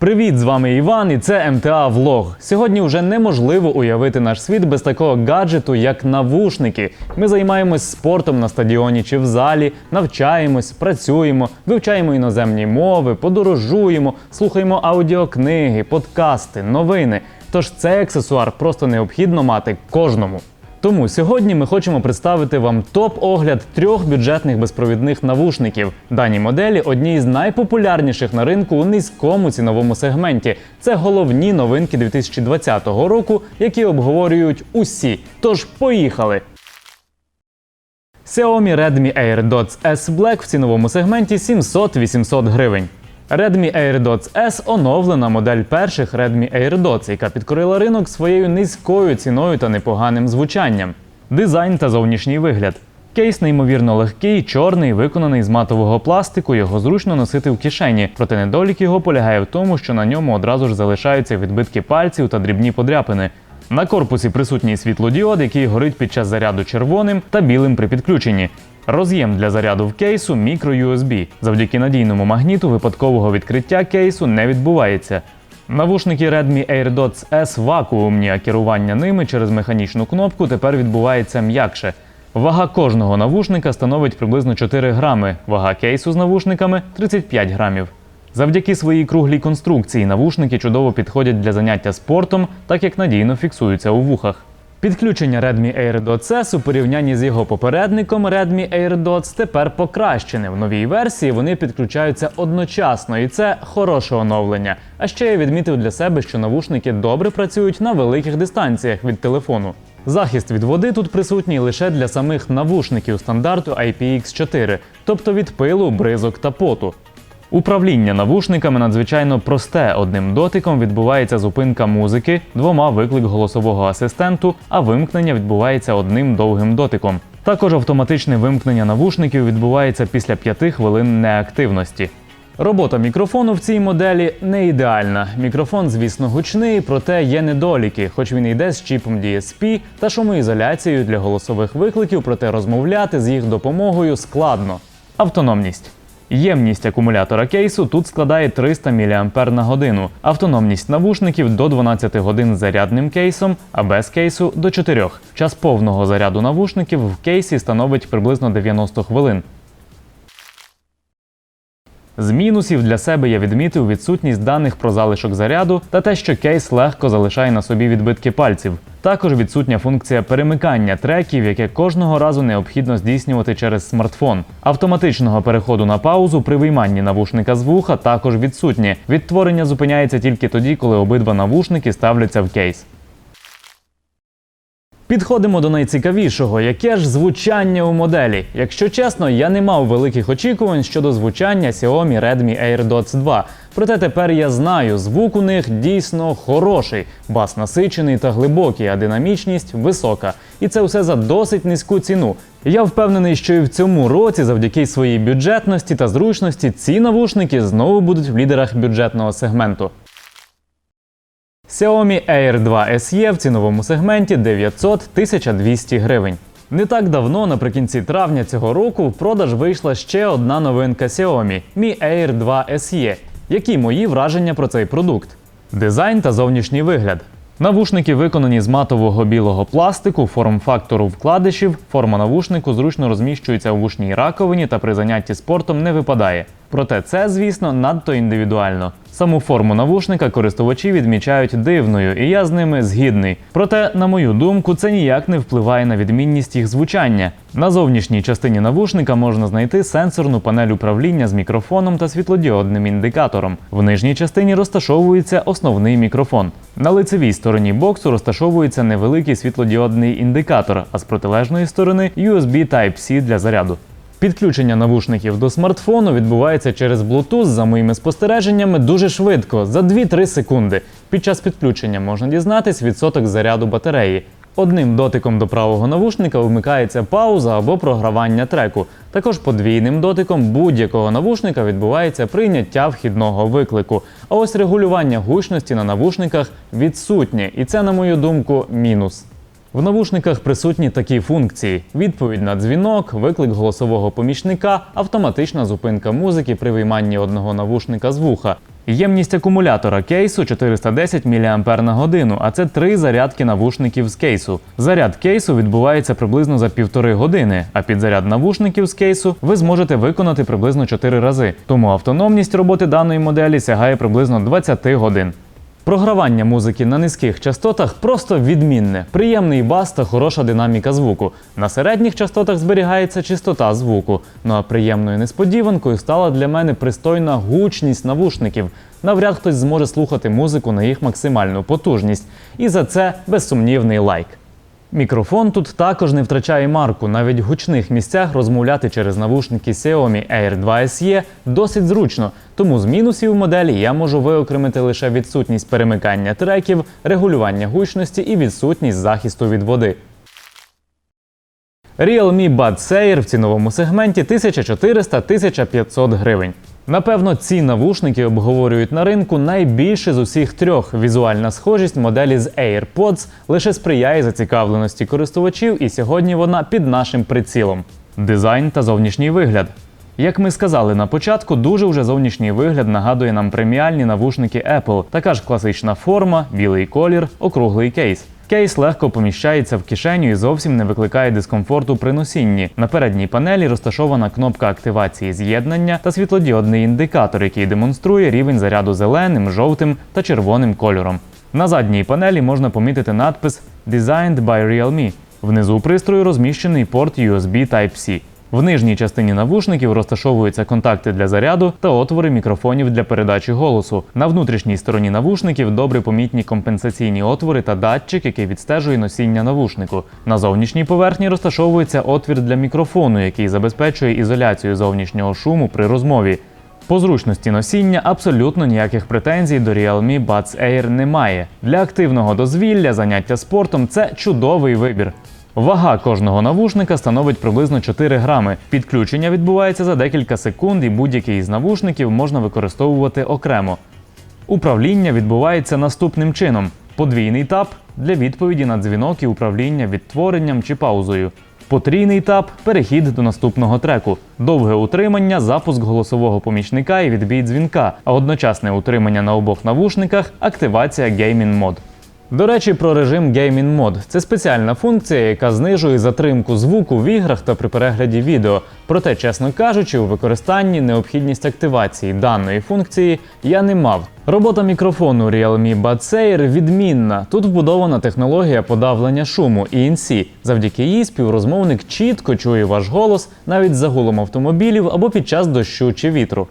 Привіт, з вами Іван, і це МТА Влог. Сьогодні вже неможливо уявити наш світ без такого гаджету, як навушники. Ми займаємось спортом на стадіоні чи в залі, навчаємось, працюємо, вивчаємо іноземні мови, подорожуємо, слухаємо аудіокниги, подкасти, новини. Тож цей аксесуар просто необхідно мати кожному. Тому сьогодні ми хочемо представити вам топ-огляд трьох бюджетних безпровідних навушників. Дані моделі одні з найпопулярніших на ринку у низькому ціновому сегменті. Це головні новинки 2020 року, які обговорюють усі. Тож поїхали! Xiaomi Redmi AirDots S Black в ціновому сегменті 700-800 гривень. Redmi AirDots S оновлена модель перших Redmi AirDots, яка підкорила ринок своєю низькою ціною та непоганим звучанням. Дизайн та зовнішній вигляд. Кейс неймовірно легкий, чорний, виконаний з матового пластику, його зручно носити в кишені. Проте недолік його полягає в тому, що на ньому одразу ж залишаються відбитки пальців та дрібні подряпини. На корпусі присутній світлодіод, який горить під час заряду червоним та білим при підключенні. Роз'єм для заряду в кейсу мікро-USB. Завдяки надійному магніту випадкового відкриття кейсу не відбувається. Навушники Redmi AirDots S вакуумні, а керування ними через механічну кнопку тепер відбувається м'якше. Вага кожного навушника становить приблизно 4 грами, вага кейсу з навушниками 35 грамів. Завдяки своїй круглій конструкції навушники чудово підходять для заняття спортом, так як надійно фіксуються у вухах. Підключення Redmi AirDots S у порівнянні з його попередником Redmi AirDots тепер покращене. В новій версії вони підключаються одночасно, і це хороше оновлення. А ще я відмітив для себе, що навушники добре працюють на великих дистанціях від телефону. Захист від води тут присутній лише для самих навушників стандарту IPX4, тобто від пилу, бризок та поту. Управління навушниками надзвичайно просте. Одним дотиком відбувається зупинка музики, двома виклик голосового асистенту, а вимкнення відбувається одним довгим дотиком. Також автоматичне вимкнення навушників відбувається після 5 хвилин неактивності. Робота мікрофону в цій моделі не ідеальна. Мікрофон, звісно, гучний, проте є недоліки, хоч він йде з чіпом DSP та шумоізоляцією для голосових викликів, проте розмовляти з їх допомогою складно. Автономність. Ємність акумулятора кейсу тут складає 300 мАч на годину, автономність навушників до 12 годин з зарядним кейсом, а без кейсу до 4. Час повного заряду навушників в кейсі становить приблизно 90 хвилин. З мінусів для себе я відмітив відсутність даних про залишок заряду та те, що кейс легко залишає на собі відбитки пальців. Також відсутня функція перемикання треків, яке кожного разу необхідно здійснювати через смартфон. Автоматичного переходу на паузу при вийманні навушника з вуха також відсутнє. Відтворення зупиняється тільки тоді, коли обидва навушники ставляться в кейс. Підходимо до найцікавішого, яке ж звучання у моделі. Якщо чесно, я не мав великих очікувань щодо звучання Xiaomi Redmi AirDots 2. Проте тепер я знаю, звук у них дійсно хороший, бас насичений та глибокий, а динамічність висока. І це все за досить низьку ціну. Я впевнений, що і в цьому році, завдяки своїй бюджетності та зручності, ці навушники знову будуть в лідерах бюджетного сегменту. Xiaomi Air 2 SE в ціновому сегменті 900-1200 гривень. Не так давно, наприкінці травня цього року, в продаж вийшла ще одна новинка Xiaomi Mi Air 2 SE. Які мої враження про цей продукт? Дизайн та зовнішній вигляд. Навушники виконані з матового білого пластику, форм-фактору вкладишів, форма навушнику зручно розміщується у вушній раковині та при занятті спортом не випадає. Проте це, звісно, надто індивідуально. Саму форму навушника користувачі відмічають дивною, і я з ними згідний. Проте, на мою думку, це ніяк не впливає на відмінність їх звучання. На зовнішній частині навушника можна знайти сенсорну панель управління з мікрофоном та світлодіодним індикатором. В нижній частині розташовується основний мікрофон. На лицевій стороні боксу розташовується невеликий світлодіодний індикатор, а з протилежної сторони USB Type-C для заряду. Підключення навушників до смартфону відбувається через Bluetooth, за моїми спостереженнями, дуже швидко, за 2-3 секунди. Під час підключення можна дізнатись відсоток заряду батареї. Одним дотиком до правого навушника вмикається пауза або програвання треку. Також подвійним дотиком будь-якого навушника відбувається прийняття вхідного виклику. А ось регулювання гучності на навушниках відсутнє, і це, на мою думку, мінус. В навушниках присутні такі функції: відповідь на дзвінок, виклик голосового помічника, автоматична зупинка музики при вийманні одного навушника з вуха. Ємність акумулятора кейсу 410 мАч, а це три зарядки навушників з кейсу. Заряд кейсу відбувається приблизно за півтори години, а підзаряд навушників з кейсу ви зможете виконати приблизно 4 рази. Тому автономність роботи даної моделі сягає приблизно 20 годин. Програвання музики на низьких частотах просто відмінне, приємний бас та хороша динаміка звуку. На середніх частотах зберігається чистота звуку. Ну а приємною несподіванкою стала для мене пристойна гучність навушників. Навряд хтось зможе слухати музику на їх максимальну потужність. І за це безсумнівний лайк. Мікрофон тут також не втрачає марку. Навіть в гучних місцях розмовляти через навушники Xiaomi Air 2 SE досить зручно. Тому з мінусів моделі я можу виокремити лише відсутність перемикання треків, регулювання гучності і відсутність захисту від води. Realme Buds Air в ціновому сегменті 1400-1500 гривень. Напевно, ці навушники обговорюють на ринку найбільше з усіх трьох. Візуальна схожість моделі з AirPods лише сприяє зацікавленості користувачів, і сьогодні вона під нашим прицілом. Дизайн та зовнішній вигляд. Як ми сказали на початку, дуже вже зовнішній вигляд нагадує нам преміальні навушники Apple. Така ж класична форма, білий колір, округлий кейс. Кейс легко поміщається в кишеню і зовсім не викликає дискомфорту при носінні. На передній панелі розташована кнопка активації з'єднання та світлодіодний індикатор, який демонструє рівень заряду зеленим, жовтим та червоним кольором. На задній панелі можна помітити надпис Designed by Realme. Внизу пристрою розміщений порт USB Type-C. В нижній частині навушників розташовуються контакти для заряду та отвори мікрофонів для передачі голосу. На внутрішній стороні навушників добре помітні компенсаційні отвори та датчик, який відстежує носіння навушнику. На зовнішній поверхні розташовується отвір для мікрофону, який забезпечує ізоляцію зовнішнього шуму при розмові. По зручності носіння абсолютно ніяких претензій до Realme Buds Air немає. Для активного дозвілля, заняття спортом це чудовий вибір. Вага кожного навушника становить приблизно 4 грами. Підключення відбувається за декілька секунд, і будь-який із навушників можна використовувати окремо. Управління відбувається наступним чином: подвійний тап для відповіді на дзвінок і управління відтворенням чи паузою. Потрійний тап перехід до наступного треку, довге утримання, запуск голосового помічника і відбій дзвінка, а одночасне утримання на обох навушниках активація Gaming Mode. До речі, про режим Gaming Mode. Це спеціальна функція, яка знижує затримку звуку в іграх та при перегляді відео. Проте, чесно кажучи, у використанні необхідність активації даної функції я не мав. Робота мікрофону Realme Buds Air відмінна. Тут вбудована технологія подавлення шуму ENC. Завдяки їй співрозмовник чітко чує ваш голос навіть за гулом автомобілів або під час дощу чи вітру.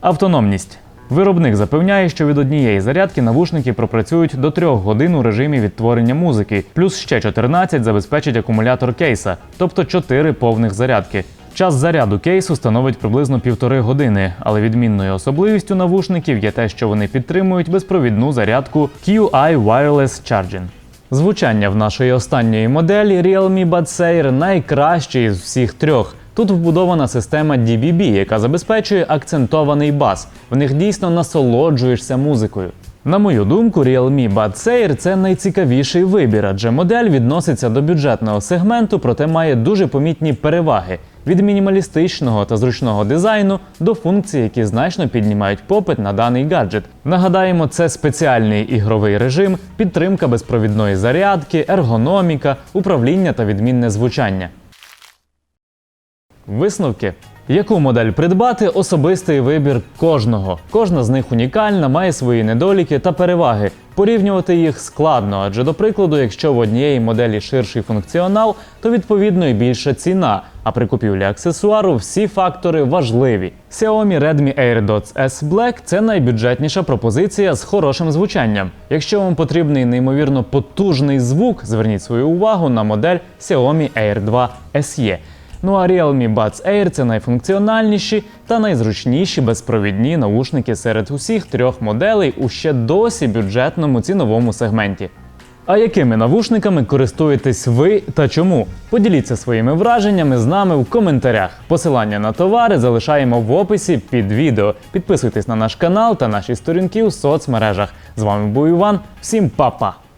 Автономність. Виробник запевняє, що від однієї зарядки навушники пропрацюють до 3 годин у режимі відтворення музики, плюс ще 14 забезпечить акумулятор кейса, тобто 4 повних зарядки. Час заряду кейсу становить приблизно півтори години, але відмінною особливістю навушників є те, що вони підтримують безпровідну зарядку QI Wireless Charging. Звучання в нашої останньої моделі Realme Buds Air найкраще із всіх трьох. Тут вбудована система DBB, яка забезпечує акцентований бас. В них дійсно насолоджуєшся музикою. На мою думку, Realme Buds Air – це найцікавіший вибір, адже модель відноситься до бюджетного сегменту, проте має дуже помітні переваги від мінімалістичного та зручного дизайну до функцій, які значно піднімають попит на даний гаджет. Нагадаємо, це спеціальний ігровий режим, підтримка безпровідної зарядки, ергономіка, управління та відмінне звучання. Висновки. Яку модель придбати особистий вибір кожного. Кожна з них унікальна, має свої недоліки та переваги. Порівнювати їх складно, адже до прикладу, якщо в однієї моделі ширший функціонал, то відповідно і більша ціна. А при купівлі аксесуару всі фактори важливі. Xiaomi Redmi AirDots S Black це найбюджетніша пропозиція з хорошим звучанням. Якщо вам потрібний неймовірно потужний звук, зверніть свою увагу на модель Xiaomi Air 2 SE. Ну а Realme Buds Air це найфункціональніші та найзручніші безпровідні наушники серед усіх трьох моделей у ще досі бюджетному ціновому сегменті. А якими навушниками користуєтесь ви та чому? Поділіться своїми враженнями з нами в коментарях. Посилання на товари залишаємо в описі під відео. Підписуйтесь на наш канал та наші сторінки у соцмережах. З вами був Іван. Всім па-па!